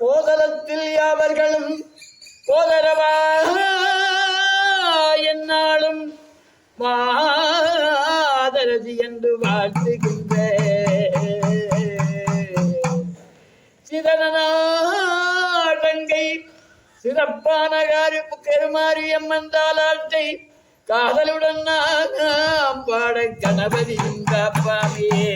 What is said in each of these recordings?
போதலத்தில் யாவர்களும் போதரவா என்னாலும் மாதரதி என்று வாழ்த்துகின்ற. சிதனாடங்கை சிறப்பான காரிப்பு கருமாறி அம்மன் தாளாட்டை காதலுடன் நாம் பாட கணபதி காப்பாமியே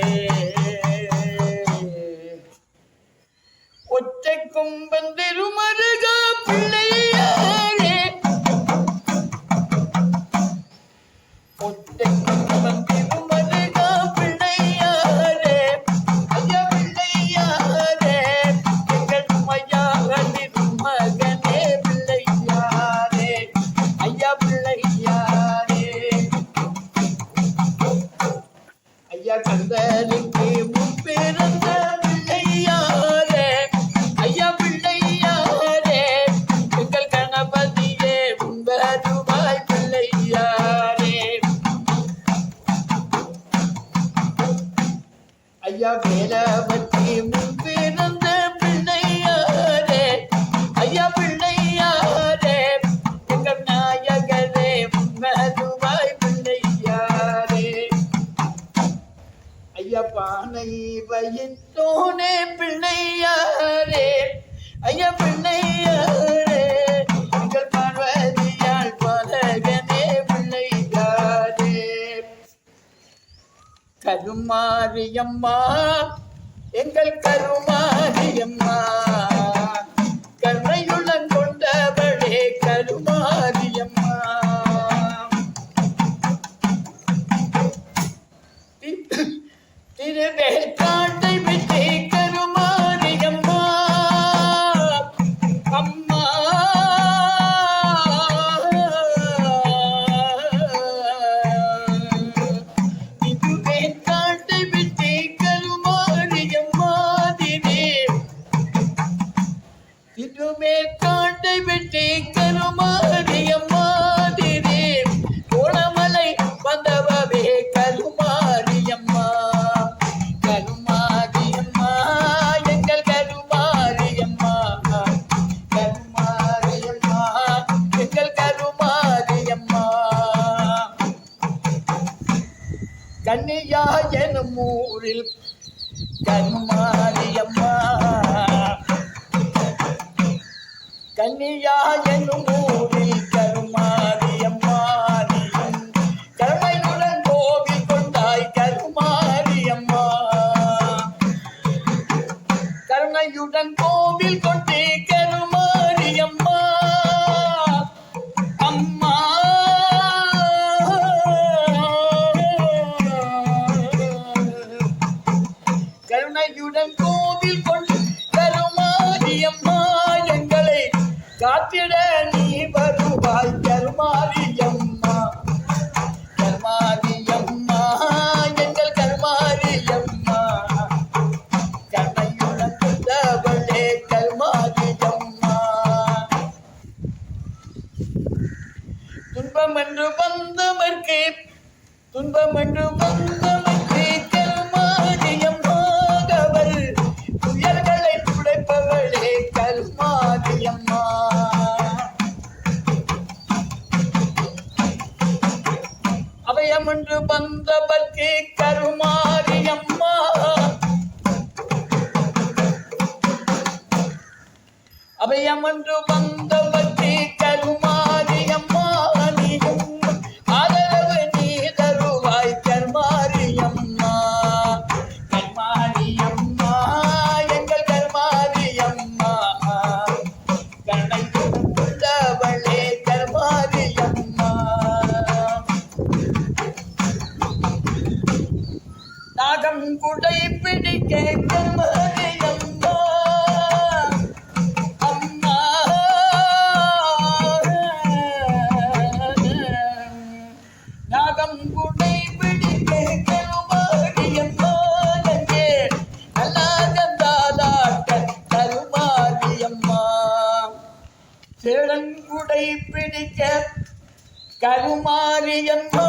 ஒற்றை கும்பன் திருமருகா பிள்ளையாரே. ஒற்றை கும்பன் திரு ஐயப்பானை வைத்தோனே பிள்ளையாரே. ஐயா பிள்ளையாரே எங்கள் பார்வதியால் பலகனே பிள்ளையாரே. கருமாரியம்மா எங்கள் கருமாரியம்மா எனும் கண்மாரியம்மா கருமாரியம்மா கன்னியா எனும் ஊரில் கருணையுடன் கோவில் கொண்டு கருமாரியம்மா எங்களை காத்திட நீ வருவாய் கருமாரியம்மா. கருமாரியம்மா எங்கள் கருமாரியம்மா. கருணையுடன் கொண்டவளே கருமாரியம்மா. துன்பம் என்று வந்தவர்க்கு துன்பம் என்று வந்தவர்க்கு அபயம் என்று வந்தவர்க்கு கருமாரியம்மா அபயம் என்று கருமாரியம்மா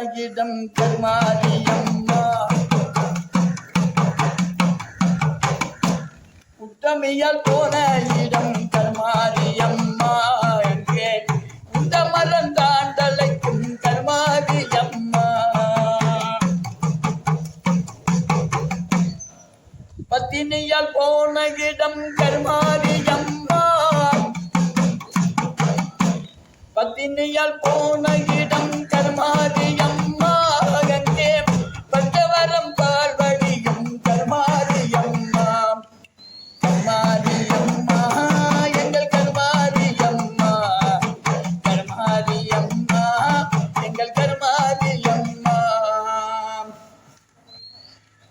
உத்தமியல் போன இடம் கர்மாரியம்மா உத்தமியல் போன இடம் கருமாரியம்மா எங்கே உந்த மரம் தாண்டலைக்கும் பத்தினியால் போன இடம் கருமாரியம்மா பத்தினியால் போன இடம் கருமாரி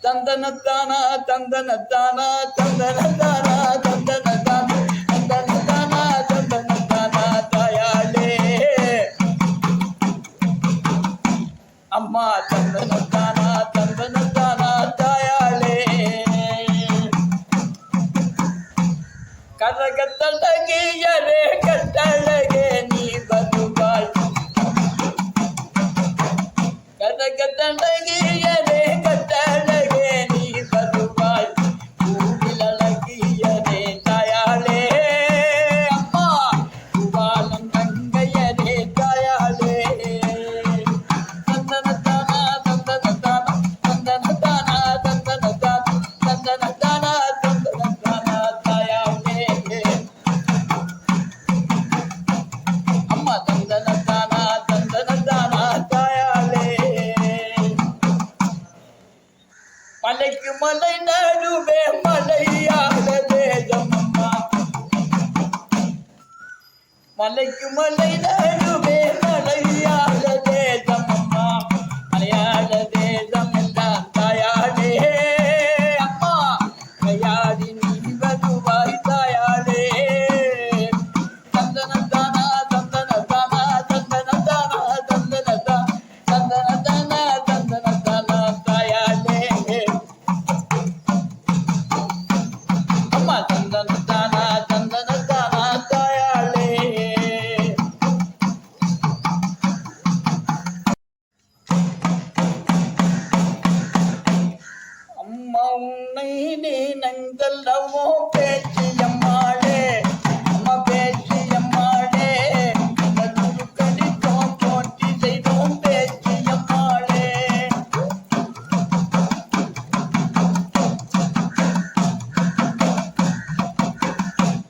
தந்தனத்தானா தந்தனத்தானா தந்தனத்தானா தந்தனத்தானா தந்தனத்தானா தந்தனத்தானா தாயாளே. அம்மா தந்தனத்தானா தந்தனத்தானா தாயாளே. கரகத்தழகியரே கட்டழகே நீ பதுவாள் கரகத்தழகியரே நடுவே மலையாத தேசம். அம்மா மலைக்கு மலை நடுவே மலையா. என்னவோ பேச்சு எம்மாளே. அம்மா பேச்சு எம்மாளே. துருக்கடித்தோம் போற்றி செய்தோம் பேச்சு எம்மாளே.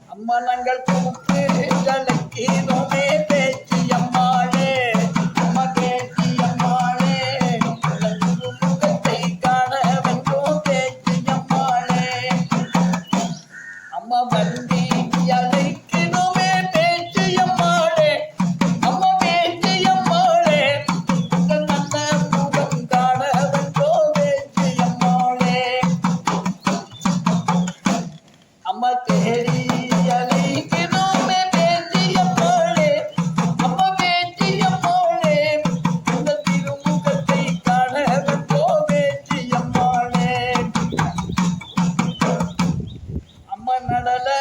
அம்மா நாங்கள் கொடுத்து கலக்கிறோமே பேச்சு 来来来